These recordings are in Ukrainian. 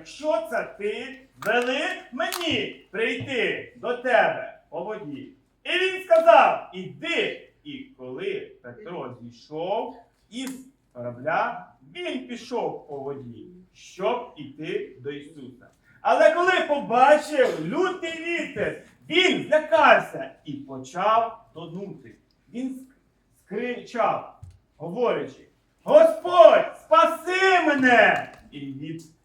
якщо це ти вели мені прийти до тебе по воді. І він сказав: Іди. І коли Петро зійшов із корабля, він пішов по воді, щоб іти до Ісуса. Але коли побачив лютий вітер, він злякався і почав тонути. Він скричав, говорячи: Господь, спаси мене! І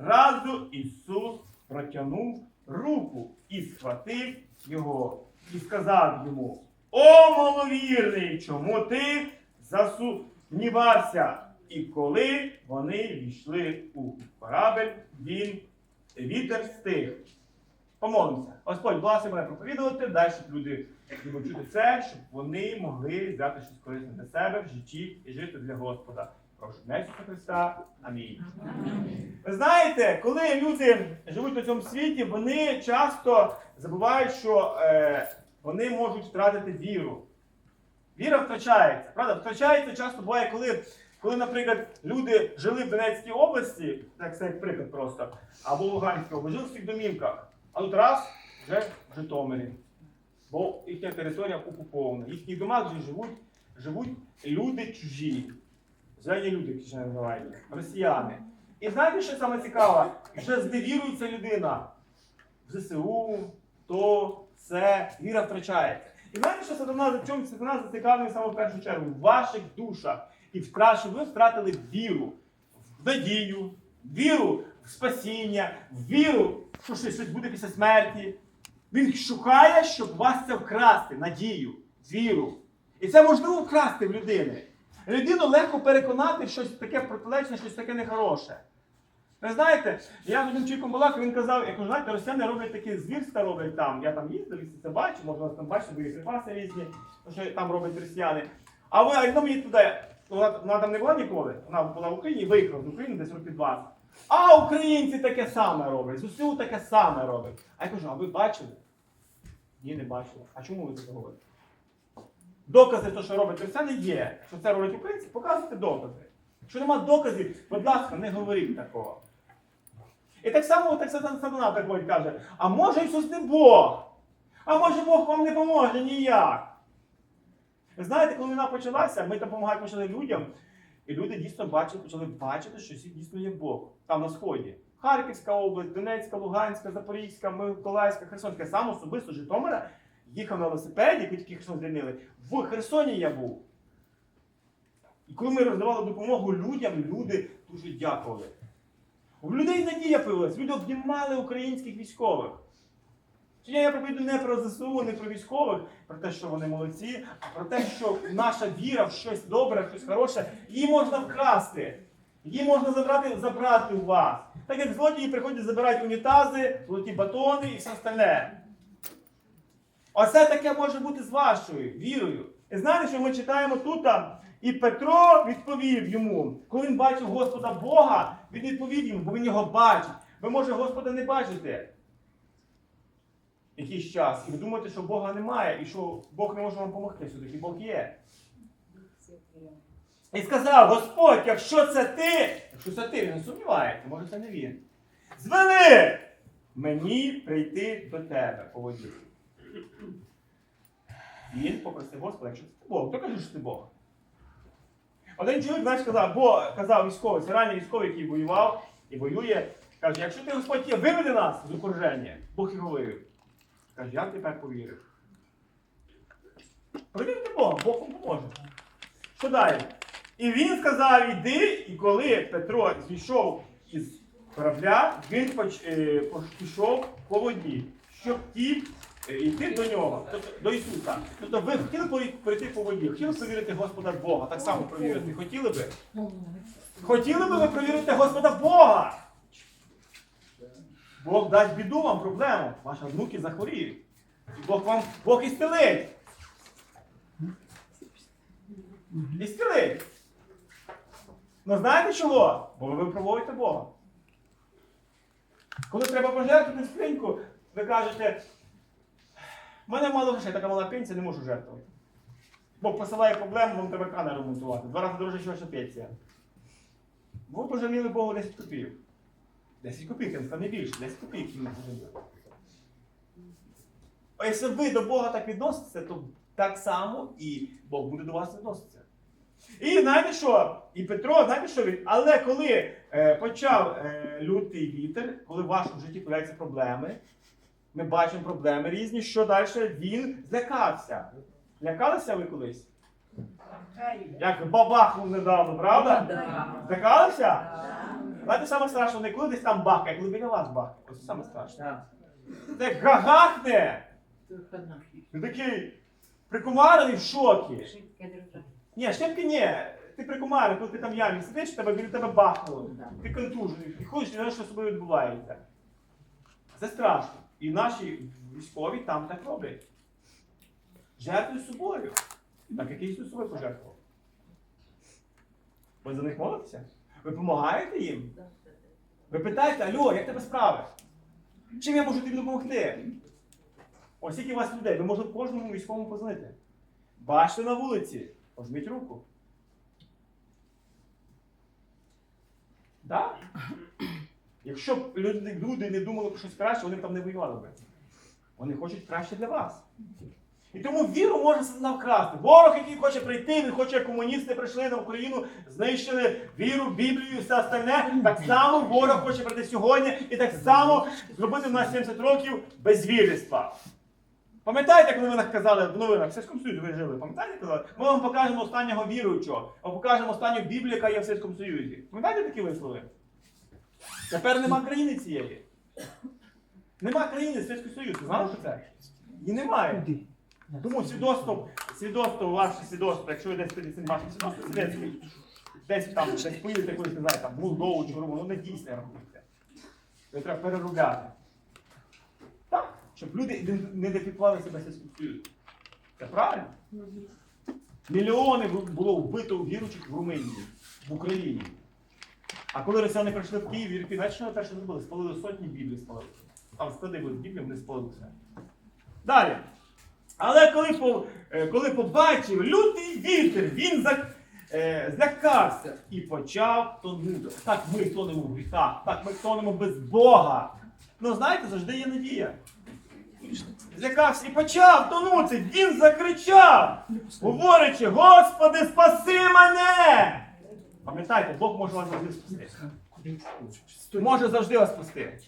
відразу Ісус протягнув руку і схватив його, і сказав йому: О, маловірний, чому ти засумнівався? І коли вони війшли у корабель, він вітер стих. Помолимося. Господь, благослови мене проповідувати, дай, щоб люди якби чути це, щоб вони могли взяти щось корисне для себе в житті і жити для Господа. Прошу Ісуса Христа. Амінь. Ви знаєте, коли люди живуть на цьому світі, вони часто забувають, що е, вони можуть втратити віру. Віра втрачається. Правда, втрачається часто буває, коли, коли, наприклад, люди жили в Донецькій області, так це як приклад просто, або в Луганській області, жили в своїх домівках, а тут раз вже в Житомирі. Бо їхня територія окупована. В їхніх домах вже живуть, живуть люди чужі. Зелені люди, які називають, росіяни. І знаєте, що саме цікаве? Вже зневірується людина в ЗСУ, то все, віра втрачається. І знаєте, що сатана за чому сатана зацікавлений саме в першу чергу? В ваших душах. І щоб ви втратили віру, в надію, віру в спасіння, віру, що щось буде після смерті. Він шукає, щоб вас це вкрасти, надію, віру. І це можливо вкрасти в людини. Людину легко переконати в щось таке протилежне, щось таке нехороше. Ви знаєте, я з одним чоловіком балакав, він казав, я кажу, знаєте, росіяни роблять такі звірства роблять там. Я там їздив, і це бачу, може вас там бачите, боєприпаси різні, що там роблять росіяни. А ви, а її туди, вона, вона там не була ніколи, вона була в Україні, виїхала з України десь років 20. А українці таке саме роблять, ЗСУ таке саме роблять. А я кажу, а ви бачили? Ні, не бачили. А чому ви це говорите? Докази, то, що роблять росіяни, є. Що це роблять українці, показуйте докази. Якщо нема доказів, будь ласка, не говоріть такого. І так само так сатана приходить каже, а може Ісус не Бог? А може Бог вам не поможе ніяк? Ви знаєте, коли війна почалася, ми допомагати почали людям, і люди дійсно бачили, почали бачити, що дійсно є Бог. Там на сході. Харківська область, Донецька, Луганська, Запорізька, Миколаївська, Херсонська. Сам особисто Житомира їхав на велосипеді, який тільки Херсон звільнили. В Херсоні я був. І коли ми роздавали допомогу людям, люди дуже дякували. У людей надія появилась, люди обнімали українських військових. Сьогодні я проповідую не про ЗСУ, не про військових, про те, що вони молодці, а про те, що наша віра в щось добре, в щось хороше, її можна вкрасти. Її можна забрати, забрати у вас. Так як злодії приходять забирають унітази, золоті батони і все остальне. Оце таке може бути з вашою вірою. І знаєте, що ми читаємо тут? І Петро відповів йому, коли він бачив Господа Бога, він відповів йому, бо він його бачить. Ви, може, Господа не бачите якийсь час. І ви думаєте, що Бога немає, і що Бог не може вам допомогти. Все-таки Бог є. І сказав: Господь, якщо це ти, якщо це ти, він не сумнівається, може це не він. Звели мені прийти до тебе по воді. Він попросив Господа, якщо це Бог, то кажи, що ти Бог. Один чоловік, знаєш, казав, бо казав військовий, ранній військовий, який воював і воює, каже, якщо ти Господь є, виведи нас з окруження, Бог його вивів. Каже, я тепер повірив. Повірте Бога, Бог вам поможе. Що далі? І він сказав, іди, і коли Петро зійшов із корабля, він поч- е, пішов по воді, щоб ті йти до нього, тобто до Ісуса. Тобто ви хотіли пройти по воді, хотіли повірити Господа Бога, так само провірити. Хотіли би? Хотіли би ви провірити Господа Бога? Бог дасть біду вам, проблему. Ваші внуки захворіють. І Бог вам Бог ісцелить. Ісцелить. Ну знаєте чого? Бо ви випробуєте Бога. Коли треба пожертвувати скриньку, ви кажете, в мене мало грошей, така мала пенсія, не можу жертвувати. Бог посилає проблему, вам треба крана ремонтувати. Два рази дорожче, ваша пенсія. Ви пожаліли Богу 10 копійок. 10 копійок, я не сказав, не більше, 10 копійок йому потрібно. А якщо ви до Бога так відноситеся, то так само і Бог буде до вас відноситися. І знаєте що? І Петро, знаєте що він? Але коли е, почав е, лютий вітер, коли в вашому житті з'являються проблеми, ми бачимо проблеми різні, що далі він злякався. Лякалися ви колись? Як бабахнув недавно, правда? Злякалися? Знаєте, саме страшне, не коли десь там бахкає, коли біля вас бахкає. Ось це саме страшне. Це гагахне! Ти такий прикумарений в шокі. Ні, шляпки ні. Ти прикумарений, коли ти там в ямі сидиш, тебе біля тебе бахнуло. Ти контужений, ти ходиш, не знаєш, що з собою відбувається. Це страшно. І наші військові там так роблять. Жертвують собою. Так як Ісус собою пожертвував. Ви за них молитеся? Ви допомагаєте їм? Ви питаєте, алло, як тебе справи? Чим я можу тобі допомогти? Ось скільки у вас людей, ви можете кожному військовому позвонити. Бачите на вулиці, пожміть руку. Так? Якщо б люди, не думали про щось краще, вони б там не воювали би. Вони хочуть краще для вас. І тому віру може сатана вкрасти. Ворог, який хоче прийти, він хоче, як комуністи прийшли на Україну, знищили віру, Біблію і все остальне. Так само ворог хоче прийти сьогодні і так само зробити в нас 70 років безвірства. Пам'ятаєте, коли ви казали в новинах, в Сільському Союзі ви жили, пам'ятаєте, казали? Ми вам покажемо останнього віруючого, ми покажемо останню Біблію, яка є в Сільському Союзі. Пам'ятаєте такі вислови? Тепер нема країни цієї. Нема країни Сільського Союзу. Знали про це? І немає. Тому свідоцтво, свідоцтво, ваше свідоцтво, якщо ви десь підете ваше свідоцтво, десь, десь там, десь поїдете якусь, не знаю, там, Молдову чи воно не дійсне рахується. Його треба переробляти. Так, щоб люди не- дефікували себе Сільському Союзу. Це правильно? Мільйони було вбито віруючих в Румунії, в Україні. А коли росіяни прийшли в Київ, вірки, знаєте, що зробили? Спалили сотні Біблій спалили. Там склади були з Біблії, вони спалили все. Далі. Але коли, по, е, коли побачив лютий вітер, він за, е, злякався і почав тонути. Так ми тонемо в гріхах, так ми тонемо без Бога. Ну знаєте, завжди є надія. Злякався і почав тонути. Він закричав, говорячи, Господи, спаси мене! Пам'ятайте, Бог може вас завжди спасти. Може завжди вас спасти.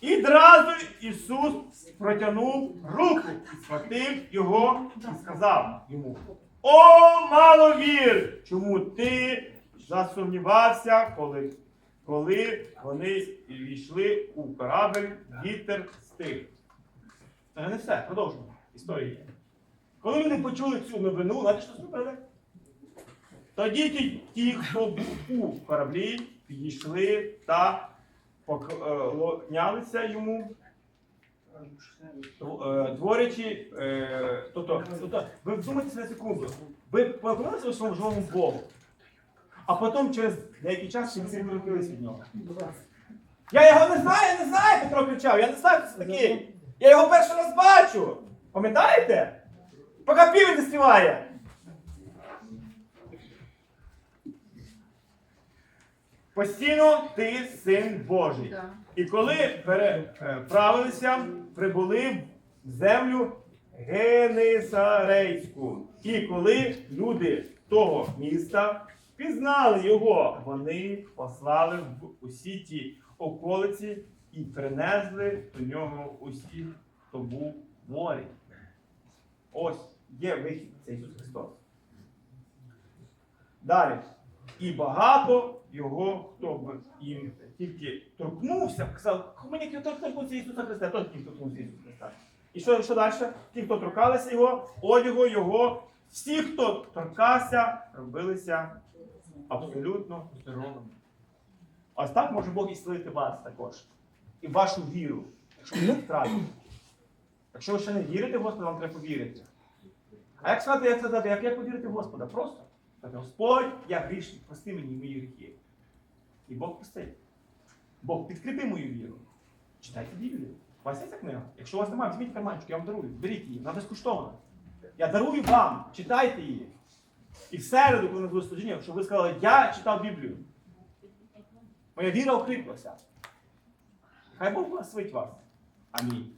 І одразу Ісус протягнув руку схватив його і сказав йому: О, маловір! Чому ти засумнівався, коли, коли вони війшли у корабель, вітер стих? Це не все, продовжуємо історію. Коли вони почули цю новину, знаєте, що зробили? Тоді ті, хто був у кораблі, підійшли та поклонялися йому, е, творячи, е, тобто, тобто, ви вдумайтеся на секунду, ви поклонялися своєму живому Богу, а потім через деякий час всі відкрилися від нього. Я його не знаю, я не знаю, Петро кричав, я не знаю, хто це такий. Я його перший раз бачу. Пам'ятаєте? Поки півень не співає. Постійно ти син Божий. І коли переправилися, прибули в землю Генесарейську. І коли люди того міста пізнали його, вони послали в усі ті околиці і принесли до нього усіх, хто був в морі. Ось є вихід, це Ісус Христос. Далі. І багато його, хто б їм тільки торкнувся, казав, мені хто торкнувся Ісуса Христа, той тільки торкнувся Ісуса Христа. І що, що далі? Ті, хто торкалися його, одягу його, всі, хто торкався, робилися абсолютно здоровими. Ось так може Бог ісцелити вас також. І вашу віру. Якщо ви не втратите. Якщо ви ще не вірите в Господа, вам треба повірити. А як сказати, як сказати, як, як повірити в Господа? Просто. Сказати, Господь, я грішник, прости мені мої гріхи. І Бог простить. Бог, підкріпи мою віру. Читайте Біблію. У вас є ця книга? Якщо у вас немає, візьміть карманчик, я вам дарую. Беріть її, вона безкоштовна. Я дарую вам, читайте її. І в середу, коли буде служіння, щоб ви сказали, я читав Біблію. Моя віра укріплася. Хай Бог благословить вас. Амінь.